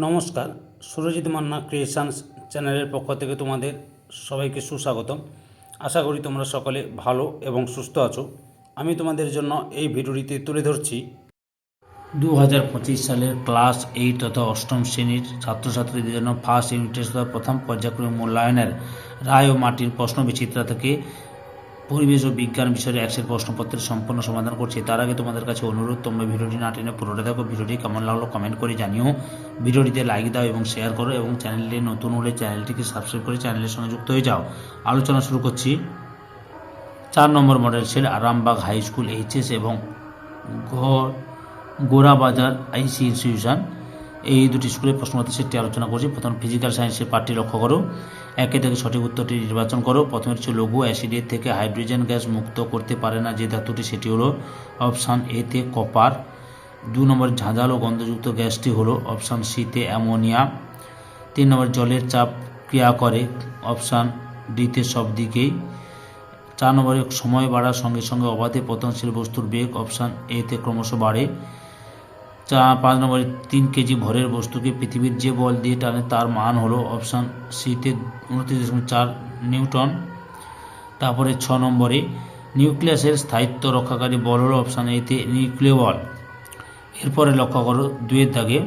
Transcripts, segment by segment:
নমস্কার, সুরজিৎ মান্না ক্রিয়েশনস চ্যানেলের পক্ষ থেকে তোমাদের সবাইকে সুস্বাগতম। আশা করি তোমরা সকলে ভালো এবং সুস্থ আছো। আমি তোমাদের জন্য এই ভিডিওটিতে তুলে ধরছি। দু হাজার পঁচিশ সালের ক্লাস এইট তথা অষ্টম শ্রেণির ছাত্রছাত্রীদের জন্য ফার্স্ট ইউনিট প্রথম পর্যায়ক্রমিক মূল্যায়নের রায় ও মাটির প্রশ্ন বিচিত্রা থেকে পরিবেশ ও বিজ্ঞান বিষয়ের একশের প্রশ্নপত্রের সম্পূর্ণ সমাধান করছি। তার আগে তোমাদের কাছে অনুরোধ, তোমরা ভিডিওটি না টেনে পুরোটা দেখো। ভিডিওটি কেমন লাগল কমেন্ট করে জানিও। ভিডিওটিতে লাইক দাও এবং শেয়ার করো এবং চ্যানেলটি নতুন হলে চ্যানেলটিকে সাবস্ক্রাইব করে চ্যানেলের সঙ্গে যুক্ত হয়ে যাও। আলোচনা শুরু করছি। চার নম্বর model cell Arambagh high school HS এবং ঘর গোরাবাজার আইসি ইনস্টিটিউশন এই দুটি স্কুলের প্রশ্নপত্র সেটটি আলোচনা করছি। প্রথম ফিজিক্যাল সায়েন্সের পাঠটি লক্ষ্য করো। একে থেকে সঠিক উত্তরটি নির্বাচন করো। প্রথমে হচ্ছে লঘু অ্যাসিডের থেকে হাইড্রোজেন গ্যাস মুক্ত করতে পারে না যে ধাতুটি, সেটি হলো অপশান এতে কপার। দু নম্বর ঝাঁঝাল ও গন্ধযুক্ত গ্যাসটি হলো অপশান সিতে অ্যামোনিয়া। তিন নম্বর জলের চাপ ক্রিয়া করে অপশান ডিতে সব দিকেই। চার নম্বরে সময় বাড়ার সঙ্গে সঙ্গে অবাধে পতনশীল বস্তুর বেগ অপশান এতে ক্রমশ বাড়ে। চা পাঁচ নম্বরে তিন কেজি ভরের বস্তুকে পৃথিবীর যে বল দিয়ে টানে তার মান হলো অপশান সিতে উনত্রিশ দশমিক চার নিউটন। তারপরে ছ নম্বরে নিউক্লিয়াসের স্থায়িত্ব রক্ষাকারী বল হলো অপশান এতে নিউক্লিয় বল। এরপরে লক্ষ্য করো দুয়ের দাগে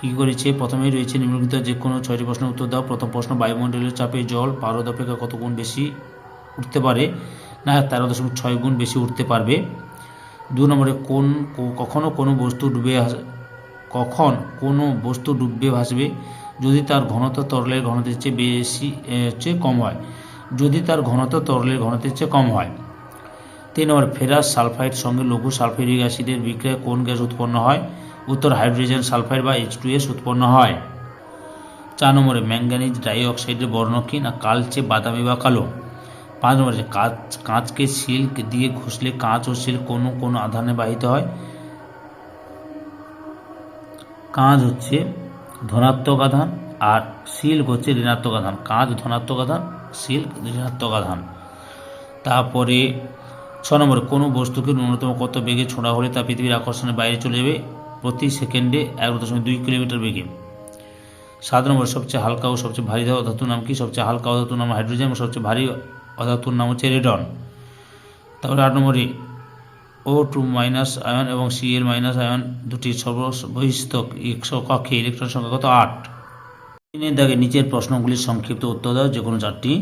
কী করেছে? প্রথমেই রয়েছে নিম্নলিখিত যে কোনো ছয়টি প্রশ্নের উত্তর দাও। প্রথম প্রশ্ন, বায়ুমণ্ডলের চাপে জল পারদ অপেক্ষা কত গুণ বেশি উঠতে পারে? না, তেরো দশমিক ছয় গুণ বেশি উঠতে পারবে। দু নম্বরে, কোন কখনও কখনো কোনো বস্তু ডুবে কখন কোনো বস্তু ডুববে ভাসবে? যদি তার ঘনত্ব তরলের ঘনত্বের চেয়ে বেশি চেয়ে কম হয়। যদি তার ঘনত্ব তরলের ঘনত্বের চেয়ে কম হয়। তিন নম্বর, ফেরাস সালফাইড সঙ্গে লঘু সালফিউরিক অ্যাসিডের বিক্রিয়ায় কোন গ্যাস উৎপন্ন হয়? উত্তর, হাইড্রোজেন সালফাইড বা এইচ টু এস উৎপন্ন হয়। চার নম্বরে ম্যাঙ্গানিজ ডাইঅক্সাইডের বর্ণ কি না কালচে বাদামি বা কালো। পাঁচ নম্বরে কাঁচ কাঁচকে সিল্ক দিয়ে ঘষলে কাঁচ ও সিল্ক কোনো কোনো আধানে বাহিত হয়? কাঁচ হচ্ছে ধনাত্মক আধান আর সিল্ক হচ্ছে ঋণাত্মক আধান। কাঁচ ধনাত্মক আধান, সিল্ক ঋণাত্মক আধান। তারপরে ছ নম্বরে, কোনো বস্তুকে ন্যূনতম কত বেগে ছোঁড়া হলে তা পৃথিবীর আকর্ষণের বাইরে চলে যাবে? প্রতি সেকেন্ডে এক দশমিক দুই কিলোমিটার বেগে। সাত নম্বরে, সবচেয়ে হালকা ও সবচেয়ে ভারী অধাতুর নাম কি? সবচেয়ে হালকা ধাতু নাম হাইড্রোজেন এবং সবচেয়ে ভারী অধাতুর নাম হচ্ছে রেডন। তারপরে আট নম্বরে ও টু মাইনাস আয়ন এবং সি এর মাইনাস আয়ন দুটি সর্ববহিস্থ কক্ষে ইলেকট্রন সংখ্যা কত? আট। তিনের দাগে নিচের প্রশ্নগুলির সংক্ষিপ্ত উত্তর দাও, যে কোনো চারটি।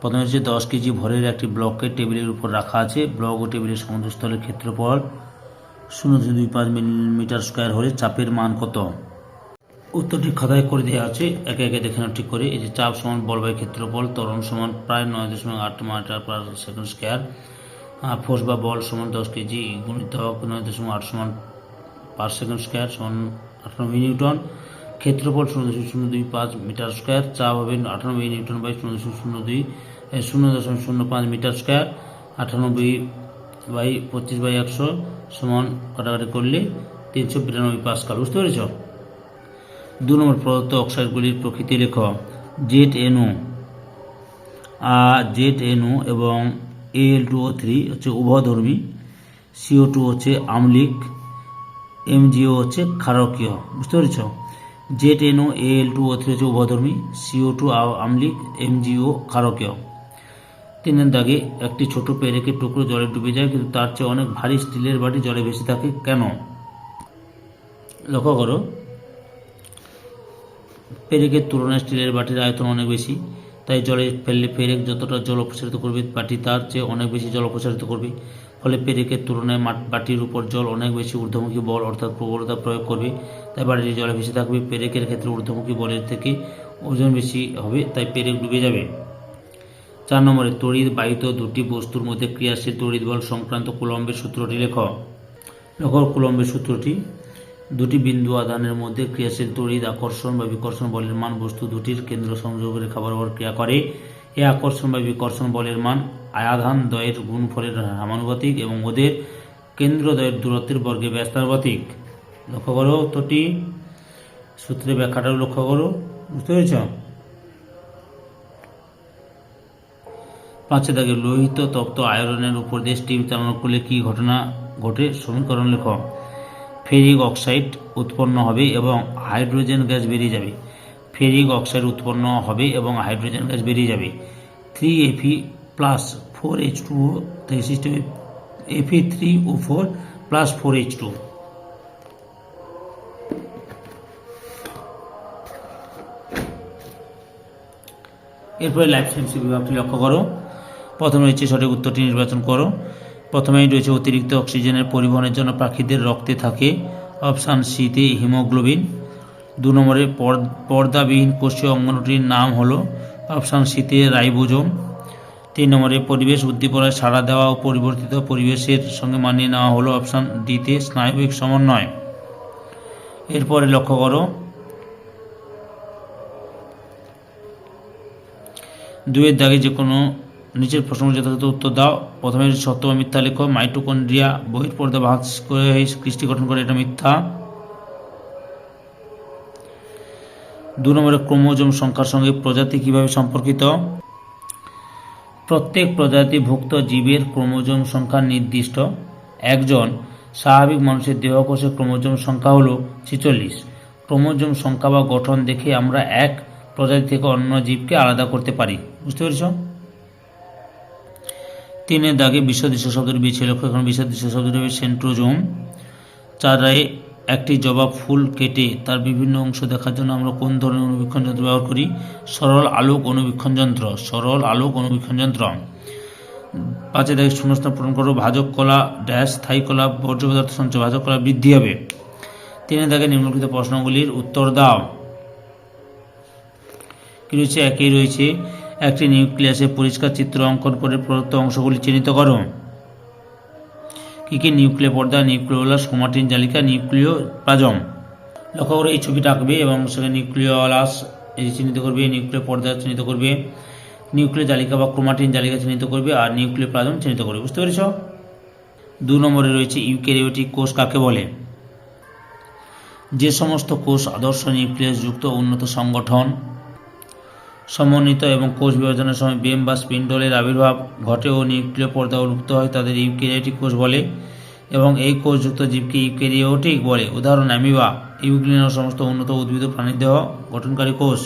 প্রথমে হচ্ছে দশ কেজি ভরের একটি ব্লককে টেবিলের উপর রাখা আছে। ব্লক ও টেবিলের সমুদ্রস্থলের ক্ষেত্রফল শূন্য দুই পাঁচ মিলিমিটার স্কোয়ার হলে চাপের মান কত? উত্তরটি খাতায় করে দেওয়া আছে। একে একে দেখে নাও ঠিক করে। এই যে চাপ সমান বল বাই ক্ষেত্রফল, ত্বরণ সমান প্রায় নয় দশমিক আট metre per second square. Force বা বল সমান দশ কেজি গুণিত গুণিতক নয় দশমিক আট সমান পার সেকেন্ড স্কোয়ার সমান আটানব্বই নিউটন। ক্ষেত্রফল শূন্য দশমিক শূন্য দুই পাঁচ মিটার স্কোয়ার। চাপ হবে আটানব্বই নিউটন বাই শূন্য দশমিক শূন্য দুই শূন্য দশমিক শূন্য পাঁচ মিটার স্কোয়ার। আটানব্বই বাই পঁচিশ বাই একশো সমান কাটাকাটি করলে তিনশো বিরানব্বই পাঁচকাল বুঝতে পেরেছ? দু নম্বর প্রদত্ত অক্সাইডগুলির প্রকৃতি লেখ জেড এনও আর জেড এনও এবং এল টু ও থ্রি হচ্ছে উভধর্মী সিও টু হচ্ছে আমলিক এমজিও হচ্ছে ক্ষারকীয়। বুঝতে পেরেছ? Z N O L two O three হচ্ছে উভধর্মী সিও টু আমলিক এমজিও ক্ষারকীয়। তিনের দাগে একটি ছোট পেরেকের টুকরো জলে ডুবে যায়, কিন্তু তার চেয়ে অনেক ভারী স্টিলের বাটি জলে ভেসে থাকে। কেন? লক্ষ্য করো। পেরেকের তুলনায় স্টিলের বাটির আয়তন অনেক বেশি, তাই জলে ফেললে পেরেক যতটা জল অপসারিত করবে, বাটি তার চেয়ে অনেক বেশি জল অপসারিত করবে। ফলে পেরেকের তুলনায় বাটির উপর জল অনেক বেশি ঊর্ধ্বমুখী বল অর্থাৎ প্রবলতা প্রয়োগ করবে, তাই বাটিটি জলে ভেসে থাকবে, পেরেকের ক্ষেত্রে ঊর্ধ্বমুখী বলের থেকে ওজন বেশি হবে, তাই পেরেক ডুবে যাবে। চার নম্বরে, তড়িৎ বাহিত দুটি বস্তুর মধ্যে ক্রিয়াশীল তড়িৎ বল সংক্রান্ত কুলম্বের সূত্রটি লেখ। করো কুলম্বের সূত্রটি দুটি বিন্দু আধানের মধ্যে ক্রিয়াশীল তড়িৎ আকর্ষণ বা বিকর্ষণ বলের মান বস্তু দুটির কেন্দ্র সংযোগ রেখা বরাবর ক্রিয়া করে। এ আকর্ষণ বা বিকর্ষণ বলের মান আয়াধান দ্বয়ের গুণফলের সমানুপাতিক এবং ওদের কেন্দ্র দ্বয়ের দূরত্বের বর্গে ব্যস্তানুপাতিক। লক্ষ্য করো উত্তরটি। সূত্রে ব্যাখ্যাটাও লক্ষ্য করো। বুঝতে পেরেছ? পাঁচে দাগে লোহিত তপ্ত আয়রনের উপর দিয়ে স্টিম চালানো করলে কী ঘটনা ঘটে? সমীকরণ লেখ। ফেরিক অক্সাইড উৎপন্ন হবে এবং হাইড্রোজেন গ্যাস বেরিয়ে যাবে। ফেরিক অক্সাইড উৎপন্ন হবে এবং হাইড্রোজেন গ্যাস বেরিয়ে যাবে। Three Fe plus four H two থেকে সিস্টেমে এফি three O four plus four H two এরপরে লাইফ সায়েন্সের বিভাগটি লক্ষ্য করো। প্রথমে রয়েছে সঠিক উত্তরটি নির্বাচন করো। প্রথমেই রয়েছে অতিরিক্ত অক্সিজেনের পরিবহনের জন্য পাখিদের রক্তে থাকে অপশান সিতে হিমোগ্লোবিন। দু নম্বরে পর্দাবিহীন কোষীয় অঙ্গনটির নাম হলো অপশান সিতে রাইবোজোম। তিন নম্বরে পরিবেশ উদ্দীপনায় সাড়া দেওয়া ও পরিবর্তিত পরিবেশের সঙ্গে মানিয়ে নেওয়া হলো অপশান ডিতে স্নায়বিক সমন্বয়। এরপরে লক্ষ্য করো, দুয়ের দাগে যে কোনো নিচের প্রশ্ন যথাযথ উত্তর দাও। প্রথমে সত্য বা মিথ্যা লেখো। মাইটোকন্ড্রিয়া বহির্পর্দা ভাঁজ করে কৃষ্টি গঠন করে এটা মিথ্যা। দু নম্বরে ক্রোমোজোম সংখ্যার সঙ্গে প্রজাতি কীভাবে সম্পর্কিত? প্রত্যেক প্রজাতিভুক্ত জীবের ক্রোমোজোম সংখ্যা নির্দিষ্ট। একজন স্বাভাবিক মানুষের দেহকোষের ক্রোমোজোম সংখ্যা হলো ছেচল্লিশ। ক্রোমোজোম সংখ্যা বা গঠন দেখে আমরা এক প্রজাতি থেকে অন্য জীবকে আলাদা করতে পারি। বুঝতে পেরেছ? তিনের দাগে বিশ্বদৃশ্য শব্দের বিছে লক্ষ্য এখন বিশ্বদৃশ্য শব্দটি হবে সেন্ট্রোজোম চারায় একটি জবা ফুল কেটে তার বিভিন্ন অংশ দেখার জন্য আমরা কোন ধরনের অনুবীক্ষণ যন্ত্র ব্যবহার করি? সরল আলোক অনুবীক্ষণ যন্ত্র। সরল আলোক অনুবীক্ষণ যন্ত্র। পাঁচে দাগে শূন্যস্থান পূরণ করো। ভাজক কলা ড্যাশ, স্থায়ী কলা, বর্জ্য পদার্থ সঞ্চয়। ভাজক কলা বৃদ্ধি হবে। তিনে দাগে নিম্নলিখিত প্রশ্নগুলির উত্তর দাও। কি রয়েছে? একই রয়েছে। একটি নিউক্লিয়াসে পরিষ্কার চিত্র অঙ্কন করে প্রদত্ত অংশগুলি চিহ্নিত করো। কী কী নিউক্লিয় পর্দা, নিউক্লিওলাস, ক্রোমাটিন জালিকা নিউক্লিয় প্লাজম লক্ষ্য করে, এই ছবিটা আঁকবে এবং সেখানে নিউক্লিওলাস, এই চিহ্নিত করবে, নিউক্লিয় পর্দা চিহ্নিত করবে, নিউক্লিয় জালিকা বা ক্রোমাটিন জালিকা চিহ্নিত করবে আর নিউক্লিয় প্লাজম চিহ্নিত করবে। বুঝতে পেরেছ? দু নম্বরে রয়েছে ইউক্যারিওটিক কোষ কাকে বলে? যে সমস্ত কোষ আদর্শ নিউক্লিয়াস যুক্ত উন্নত সংগঠন সমন্বিত এবং কোষ বিভাজনের সময় বেম বা স্পিন্ডলের আবির্ভাব ঘটে ও নিউক্লিয় পর্দা উন্মুক্ত হয়, তাদের ইউক্যারিওটিক কোষ বলে এবং এই কোষযুক্ত জীবকে ইউক্যারিওটিক বলে। উদাহরণ, অ্যামিবা ইউগ্লিনের সমস্ত উন্নত উদ্ভিদ প্রাণীর দেহ গঠনকারী কোষ।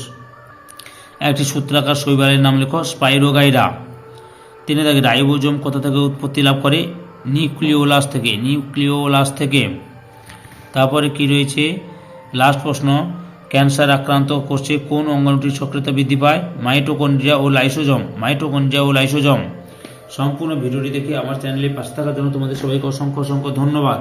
একটি সূত্রাকার শৈবালের নাম লেখো স্পাইরোগাইরা তিনি তাকে রাইবোজোম কোথা থেকে উৎপত্তি লাভ করে? নিউক্লিওলাস থেকে। নিউক্লিওলাস থেকে। তারপরে কি রয়েছে? লাস্ট প্রশ্ন ক্যান্সার আক্রান্ত কোষে কোন অঙ্গাণুটির সক্রিয়তা বৃদ্ধি পায়? মাইটোকন্ড্রিয়া ও লাইসোজম। মাইটোকন্ড্রিয়া ও লাইসোজম। সম্পূর্ণ ভিডিওটি দেখে আমার চ্যানেলে পাশে থাকার জন্য তোমাদের সবাইকে অসংখ্য অসংখ্য ধন্যবাদ।